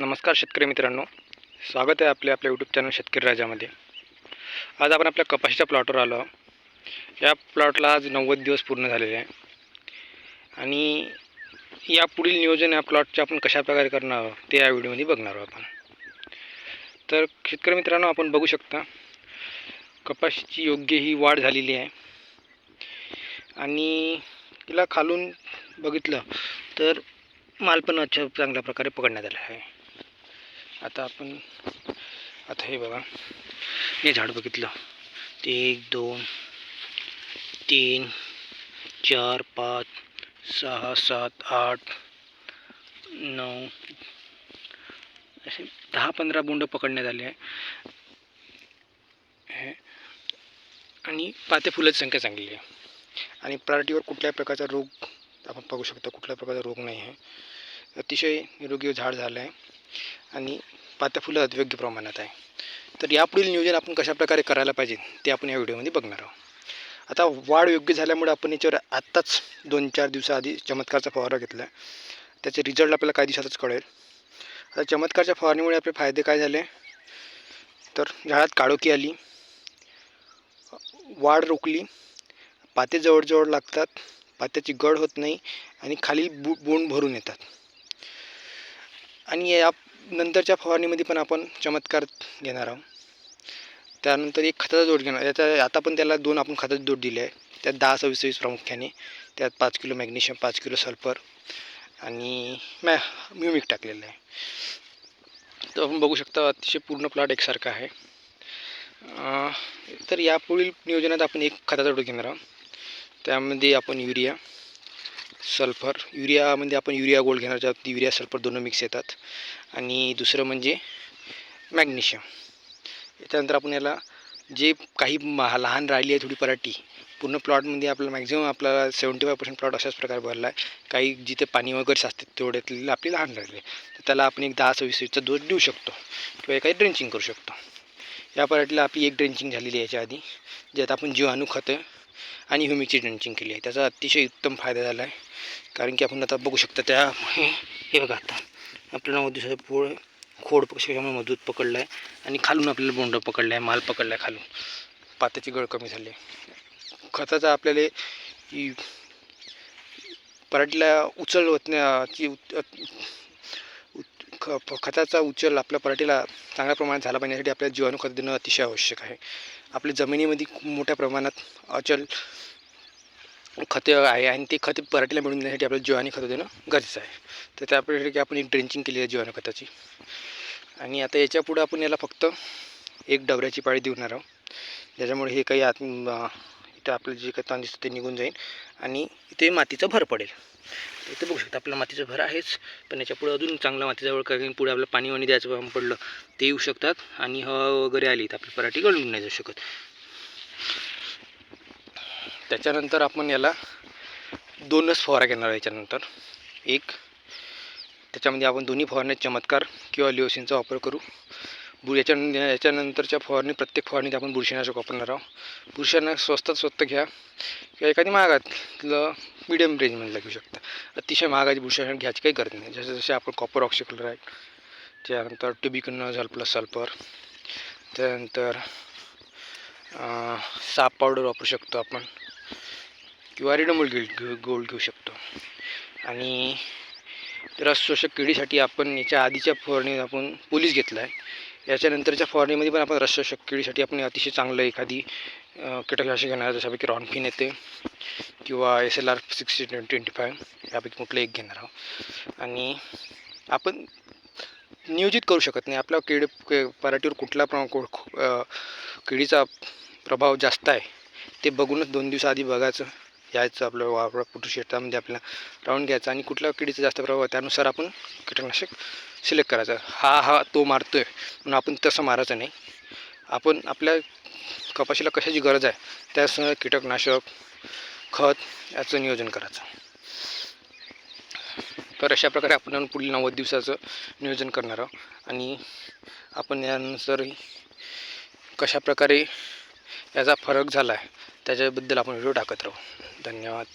नमस्कार शेतकरी मित्रांनो. स्वागत आहे आपले आपल्या यूट्यूब चॅनल शेतकरी राजामध्ये. आज आपण आपल्या कपाशीच्या प्लॉटवर आलो या प्लॉटला आज नव्वद दिवस पूर्ण झालेले आहे. आणि या पुढील नियोजन या प्लॉटचे आपण कशाप्रकारे करणार आहोत ते या व्हिडिओमध्ये बघणार आहोत आपण. तर शेतकरी मित्रांनो आपण बघू शकता कपाशीची योग्य ही वाढ झालेली आहे. आणि तिला खालून बघितलं तर माल पण अच्छा चांगल्या प्रकारे पकडण्यात आला आहे. आता आपण आता हे बघा. हे झाड बघितलं. ते एक दोन तीन चार पाच सहा सात आठ नऊ असे दहा पंधरा बोंड पकडण्यात आले आहे. हे. आणि पाते फुलाची संख्या चांगली आहे. आणि पराठीवर कुठल्याही प्रकारचा रोग आपण बघू शकतो. कुठल्या प्रकारचा रोग नाही आहे. अतिशय निरोगी झाड झालं आहे आणि पात्या फुलं योग्य प्रमाणात आहे. तर यापुढील नियोजन आपण कशाप्रकारे करायला पाहिजे ते आपण या व्हिडिओमध्ये बघणार आहोत. आता वाढ योग्य झाल्यामुळे आपण याच्यावर आत्ताच दोन चार दिवसाआधी चमत्कारचा फवारा घेतला. त्याचे रिझल्ट आपल्याला काही दिवसातच कळेल. आता चमत्कारच्या फवारणीमुळे आपले फायदे काय झाले? तर झाडात काळोखी आली वाढ रोखली पाते जवळजवळ लागतात पात्याची गड होत नाही आणि खाली बु बोंड भरून येतात. आणि या नंतरच्या फवारणीमध्ये पण आपण चमत्कार घेणार आहोत. त्यानंतर एक खताचा जोड घेणार त्याचा आता पण त्याला दोन आपण खताचे जोड दिले आहे त्यात दहा सव्वीस सव्वीस प्रामुख्याने त्यात पाच किलो मॅग्नेशियम पाच किलो सल्फर आणि मॅ म्युमिक टाकलेलं आहे. तर आपण बघू शकता अतिशय पूर्ण प्लॉट एकसारखा आहे. तर यापुढील नियोजनात आपण एक खताचा जोड घेणार आहोत. त्यामध्ये आपण युरिया सल्फर युरियामध्ये म्हणजे आपण युरिया गोल्ड घेणार आहोत युरिया सल्फर दोन मिक्स येतात. आणि दुसरं म्हणजे मॅग्नेशियम त्यानंतर आपण याला जे काही महा लहान राहिली आहे थोडी पराठी पूर्ण प्लॉटमध्ये आपल्याला मॅक्झिमम आपल्याला सेवन्टी फाय पर्सेंट प्लॉट अशाच प्रकारे भरला आहे काही जिथे पाणी वगैरे साचते तेवढ्यातले आपली लहान राहिले. तर त्याला आपण एक दहा सव्वीस सव्वीसचा डोस देऊ शकतो. किंवा काही ड्रेंचिंग करू शकतो. या पराठीला आपली एक ड्रेंचिंग झालेली आहे याच्या आधी ज्यात आपण जीवाणू खतं आणि ह्युमिकची ड्रेंचिंग केली आहे. त्याचा अतिशय उत्तम फायदा झाला आहे. कारण की आपण आता बघू शकता त्या हे बघा आता. आपल्याला नव्वद पोळ खोड कशामुळे मजबूत पकडलं आहे. आणि खालून आपल्याला बोंड पकडलं आहे माल पकडला आहे खालून. पात्याची गळ कमी झाली आहे. खताचा आपल्याला ही पराठीला उचल होण्याची उत- उत- ख- खताचा उचल आपल्या पराठीला चांगल्या प्रमाणात झाला पाहिजे यासाठी आपल्याला जीवाणू खत देणं अतिशय आवश्यक आहे. आपल्या जमिनीमध्ये खूप मोठ्या प्रमाणात अचल खते आहे आणि ते खते पराठीला मिळून देण्यासाठी आपल्याला जीवाणू खतं देणं गरजेचं आहे. तर त्यापैकी आपण एक ड्रेंचिंग केली आहे जीवाणू खताची. आणि आता याच्या पुढं आपण याला फक्त एक डबऱ्याची पाळी देणार आहोत. ज्याच्यामुळे हे काही आत इथं आपलं जे काही ताण दिसतं ते निघून जाईल आणि इथे मातीचा भर पडेल. इथे बघू शकता आपला मातीचा भर आहेच पण याच्यापुढे अजून चांगला मातीचा भर कारण पुढे आपलं पाणी वाणी द्यायचं काम पडलं ते येऊ शकतात आणि हवा वगैरे आली तर आपली पराठी गळून नाही जाऊ शकत. त्याच्यानंतर आपण याला दोनच फवारा घेणार याच्यानंतर. एक त्याच्यामध्ये आपण दोन्ही फवारण्यात चमत्कार किंवा लिओसिनचा वापर करू. बु याच्या याच्यानंतरच्या फवारणी प्रत्येक फवारणीत आपण बुरशीनाशक वापरणार आहोत. बुरशीनाशक स्वस्तात स्वस्त घ्या. किंवा एखादी महागातलं मिडियम रेंजमधलं घेऊ शकता. अतिशय महागाची बुरशीनाशक घ्यायची काही गरज नाही. जसं जसे आपण कॉपर ऑक्सिक्लोराईड त्यानंतर टुबिकन झल प्लस सल्फर त्यानंतर साप पावडर वापरू शकतो आपण. किंवा रेडमोल घेऊ घेऊ गोल्ड घेऊ शकतो. आणि रस शोषक किडीसाठी आपण याच्या आधीच्या फवारणीत आपण पोलीस घेतला आहे याच्यानंतरच्या फवारणीमध्ये पण आपण रस किडीसाठी आपण अतिशय चांगलं एखादी कीटकनाशक घेणार जशापैकी रॉनफिन येते किंवा S L R sixty twenty five यापैकी कुठलं एक घेणार आहोत. आणि आपण नियोजित करू शकत नाही. आपल्या किड पराठीवर कुठला प्र को- किडीचा प्रभाव जास्त आहे ते बघूनच दोन दिवसाआधी बघायचं. यायचं आपलं वावर कुठं शेतामध्ये आपल्याला राऊंड घ्यायचं आणि कुठल्या किडीचा जास्त प्रभाव आहे त्यानुसार आपण कीटकनाशक सिलेक्ट करायचं. हा हा तो मारतोय म्हणून आपण तसं मारायचं नाही. आपण आपल्या कपाशीला कशाची गरज आहे त्यास कीटकनाशक खत याचं नियोजन करायचं. तर अशा प्रकारे आपण पुढील नव्वद दिवसाचं नियोजन करणार आहोत आणि आपण यानुसार कशाप्रकारे याचा फरक झाला आहे त्याच्याबद्दल आपण व्हिडिओ टाकत राहू. धन्यवाद.